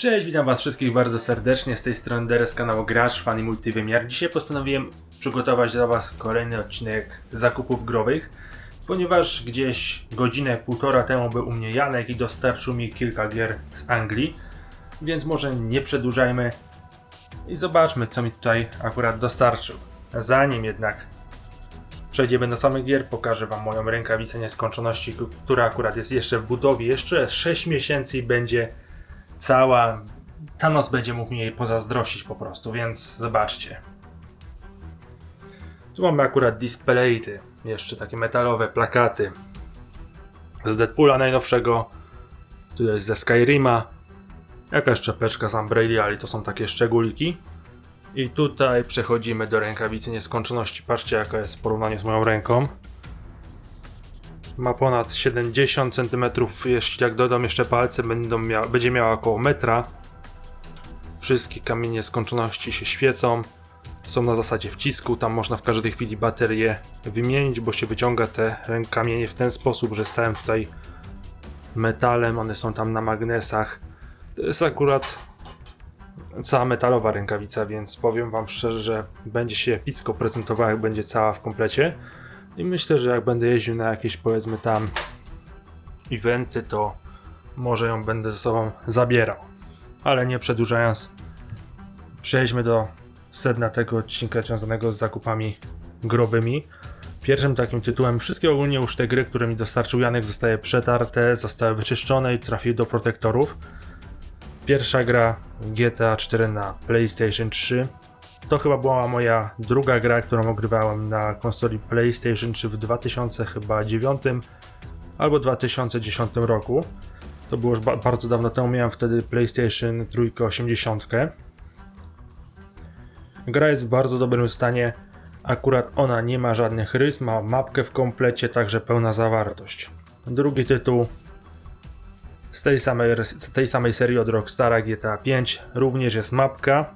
Cześć, witam was wszystkich bardzo serdecznie, z tej strony Deres, kanału Gracz, Fan i Multiwymiar. Dzisiaj postanowiłem przygotować dla was kolejny odcinek zakupów growych, ponieważ gdzieś godzinę, półtora temu był u mnie Janek i dostarczył mi kilka gier z Anglii, więc może nie przedłużajmy i zobaczmy co mi tutaj akurat dostarczył. Zanim jednak przejdziemy do samych gier, pokażę wam moją rękawicę nieskończoności, która akurat jest jeszcze w budowie, jeszcze 6 miesięcy i będzie cała. Thanos będzie mógł mi jej pozazdrościć po prostu, więc zobaczcie. Tu mamy akurat displaye'ty, jeszcze takie metalowe plakaty z Deadpoola najnowszego, tu jest ze Skyrima, jakaś czapeczka z Umbrella, ale to są takie szczególiki. I tutaj przechodzimy do rękawicy nieskończoności. Patrzcie jaka jest w porównaniu z moją ręką. Ma ponad 70 cm, jeśli jak dodam jeszcze palce, będą mia będzie miała około metra. Wszystkie kamienie skończoności się świecą. Są na zasadzie wcisku, tam można w każdej chwili baterię wymienić, bo się wyciąga te kamienie w ten sposób, że stałem tutaj metalem, one są tam na magnesach. To jest akurat cała metalowa rękawica, więc powiem wam szczerze, że będzie się epicko prezentowała, jak będzie cała w komplecie. I myślę, że jak będę jeździł na jakieś powiedzmy tam eventy, to może ją będę ze sobą zabierał. Ale nie przedłużając, przejdźmy do sedna tego odcinka związanego z zakupami growymi. Pierwszym takim tytułem, wszystkie ogólnie już te gry, które mi dostarczył Janek, zostały przetarte, zostały wyczyszczone i trafiły do protektorów. Pierwsza gra GTA 4 na PlayStation 3 to chyba była moja druga gra, którą ogrywałem na konsoli PlayStation 3 w 2009 albo 2010 roku. To było już ba bardzo dawno temu, miałem wtedy PlayStation 380. Gra jest w bardzo dobrym stanie. Akurat ona nie ma żadnych rys, ma mapkę w komplecie, także pełna zawartość. Drugi tytuł z tej samej, z tej samej serii od Rockstara GTA 5 również jest mapka,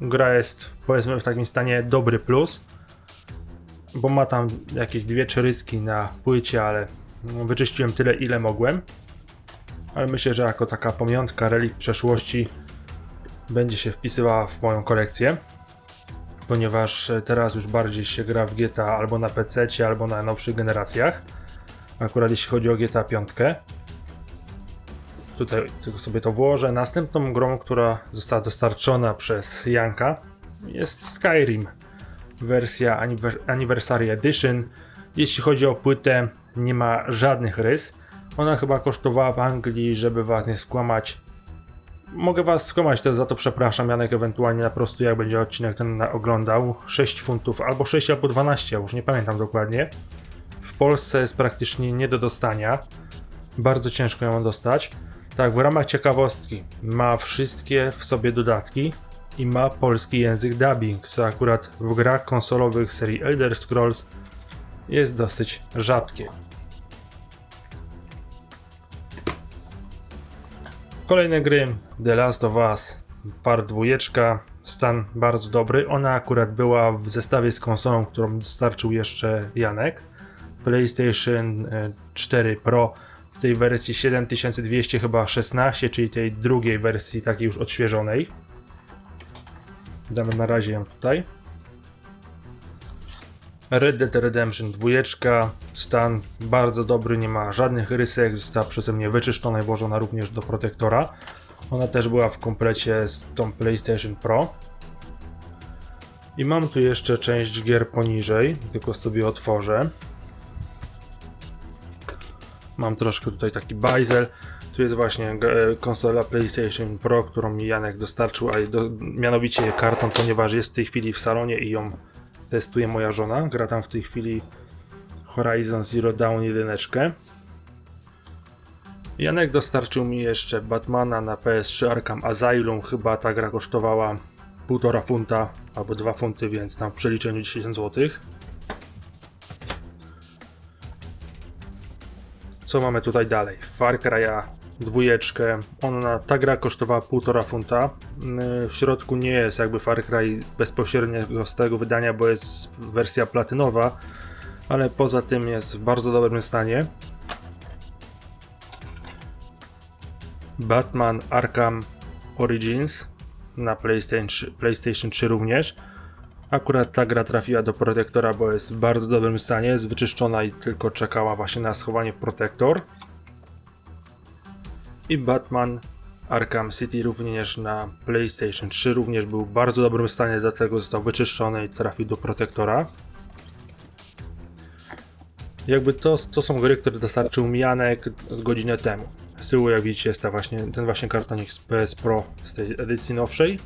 gra jest powiedzmy w takim stanie dobry plus, bo ma tam jakieś dwie trzy na płycie, ale wyczyściłem tyle ile mogłem. Ale myślę, że jako taka pamiątka relikt przeszłości będzie się wpisywała w moją kolekcję. Ponieważ teraz już bardziej się gra w GTA albo na PC, albo na nowszych generacjach. Akurat jeśli chodzi o GTA 5. Tutaj tylko sobie to włożę. Następną grą, która została dostarczona przez Janka jest Skyrim. Wersja Anniversary Edition. Jeśli chodzi o płytę, nie ma żadnych rys. Ona chyba kosztowała w Anglii, żeby was nie skłamać. Mogę was skłamać, to za to przepraszam. Janek ewentualnie na prostu jak będzie odcinek ten oglądał. 6 funtów, albo 6, albo 12, już nie pamiętam dokładnie. W Polsce jest praktycznie nie do dostania. Bardzo ciężko ją dostać. Tak, w ramach ciekawostki ma wszystkie w sobie dodatki i ma polski język dubbing, co akurat w grach konsolowych serii Elder Scrolls jest dosyć rzadkie. Kolejne gry The Last of Us Part 2, stan bardzo dobry. Ona akurat była w zestawie z konsolą, którą dostarczył jeszcze Janek. PlayStation 4 e, Pro w tej wersji 7200 chyba 16, czyli tej drugiej wersji takiej już odświeżonej. Damy na razie ją tutaj. Red Dead Redemption 2, stan bardzo dobry, nie ma żadnych rysek, została przeze mnie wyczyszczona i włożona również do protektora. Ona też była w komplecie z tą PlayStation Pro. I mam tu jeszcze część gier poniżej, tylko sobie otworzę. Mam troszkę tutaj taki bajzel. Tu jest właśnie e, konsola PlayStation Pro, którą mi Janek dostarczył, a do, mianowicie karton, ponieważ jest w tej chwili w salonie i ją testuje moja żona. Gra tam w tej chwili Horizon Zero Dawn 1. Janek dostarczył mi jeszcze Batmana na PS3 Arkham Asylum. Chyba ta gra kosztowała 1,5 funta albo 2 funty, więc tam w przeliczeniu 10 zł. Co mamy tutaj dalej? Far Cry'a dwójeczkę. Ona, ta gra kosztowała 1,5 funta. W środku nie jest jakby Far Cry bezpośrednio z tego wydania, bo jest wersja platynowa, ale poza tym jest w bardzo dobrym stanie. Batman Arkham Origins na PlayStation 3, PlayStation 3 również. Akurat ta gra trafiła do protektora, bo jest w bardzo dobrym stanie, jest wyczyszczona i tylko czekała właśnie na schowanie w protektor. I Batman Arkham City również na PlayStation 3 również był w bardzo dobrym stanie, dlatego został wyczyszczony i trafił do protektora. Jakby to, to są gry, które dostarczył mi Janek z godzinę temu. Z tyłu jak widzicie jest ta właśnie, ten właśnie kartonik z PS Pro z tej edycji nowszej.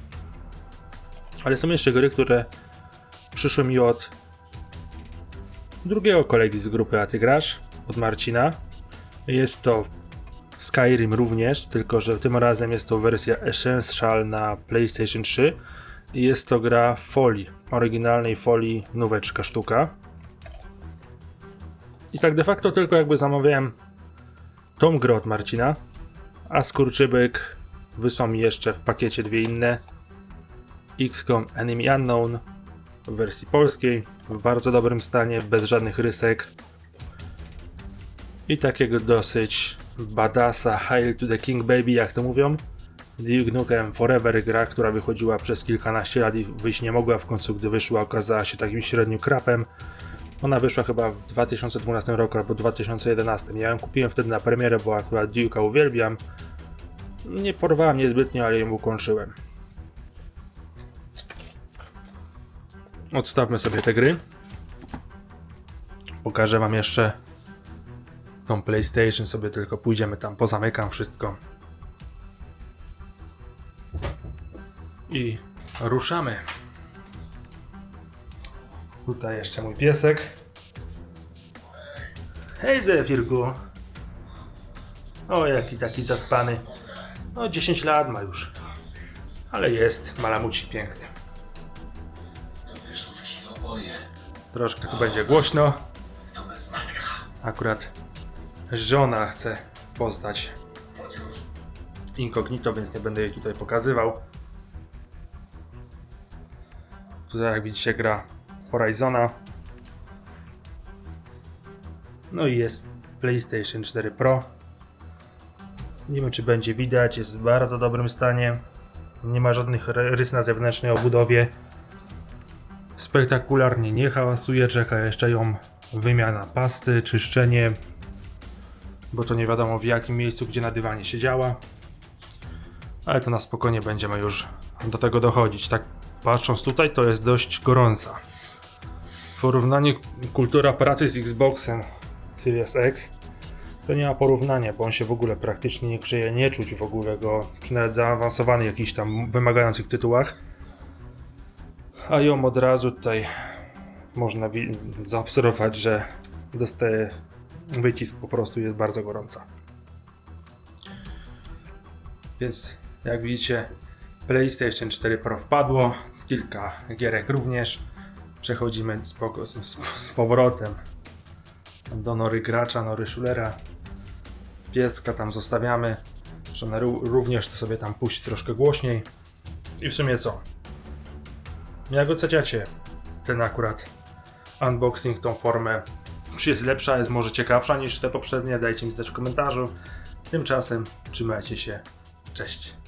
Ale są jeszcze gry, które przyszły mi od drugiego kolegi z grupy A Ty Grasz, od Marcina. Jest to Skyrim również, tylko że tym razem jest to wersja Essential na PlayStation 3 i jest to gra w folii, oryginalnej folii, nóweczka sztuka. I tak de facto tylko jakby zamawiałem tą grę od Marcina, a skurczybyk wysłał mi jeszcze w pakiecie dwie inne XCOM Enemy Unknown w wersji polskiej, w bardzo dobrym stanie, bez żadnych rysek i takiego dosyć badasa Hail to the King Baby, jak to mówią. Duke Nukem Forever gra, która wychodziła przez kilkanaście lat i wyjść nie mogła, w końcu gdy wyszła okazała się takim średnim krapem. Ona wyszła chyba w 2012 roku albo 2011. Ja ją kupiłem wtedy na premierę, bo akurat Duke'a uwielbiam. Nie porwałem mnie zbytnio, ale ją ukończyłem. Odstawmy sobie te gry. Pokażę wam jeszcze tą PlayStation sobie tylko pójdziemy tam, pozamykam wszystko. I ruszamy. Tutaj jeszcze mój piesek. Hej Zefirku. O, jaki taki zaspany. No 10 lat ma już. Ale jest, malamucik piękny. Troszkę tu będzie głośno. To bez matka. Akurat żona chce poznać incognito, więc nie będę jej tutaj pokazywał. Tutaj jak widzicie gra Horizona. No i jest PlayStation 4 Pro. Nie wiem czy będzie widać, jest w bardzo dobrym stanie. Nie ma żadnych ry- rys na zewnętrznej obudowie. Spektakularnie nie hałasuje, czeka jeszcze ją wymiana pasty, czyszczenie, bo to nie wiadomo w jakim miejscu, gdzie na dywanie siedziała. Ale to na spokojnie będziemy już do tego dochodzić. Tak patrząc tutaj, to jest dość gorąca. W porównaniu kultura pracy z Xboxem Series X to nie ma porównania, bo on się w ogóle praktycznie nie grzeje, nie czuć w ogóle go przy nawet zaawansowanych jakichś tam wymagających tytułach. A ją od razu tutaj można zaobserwować, że dostaje wycisk po prostu jest bardzo gorąca. Więc jak widzicie PlayStation 4 Pro wpadło, kilka gierek również. Przechodzimy z, z, z, powrotem do nory gracza, nory szulera. Pieska tam zostawiamy, że również to sobie tam puści troszkę głośniej. I w sumie co? Jak oceniacie ten akurat unboxing, tą formę? Czy jest lepsza, jest może ciekawsza niż te poprzednie? Dajcie mi znać w komentarzu. Tymczasem trzymajcie się. Cześć.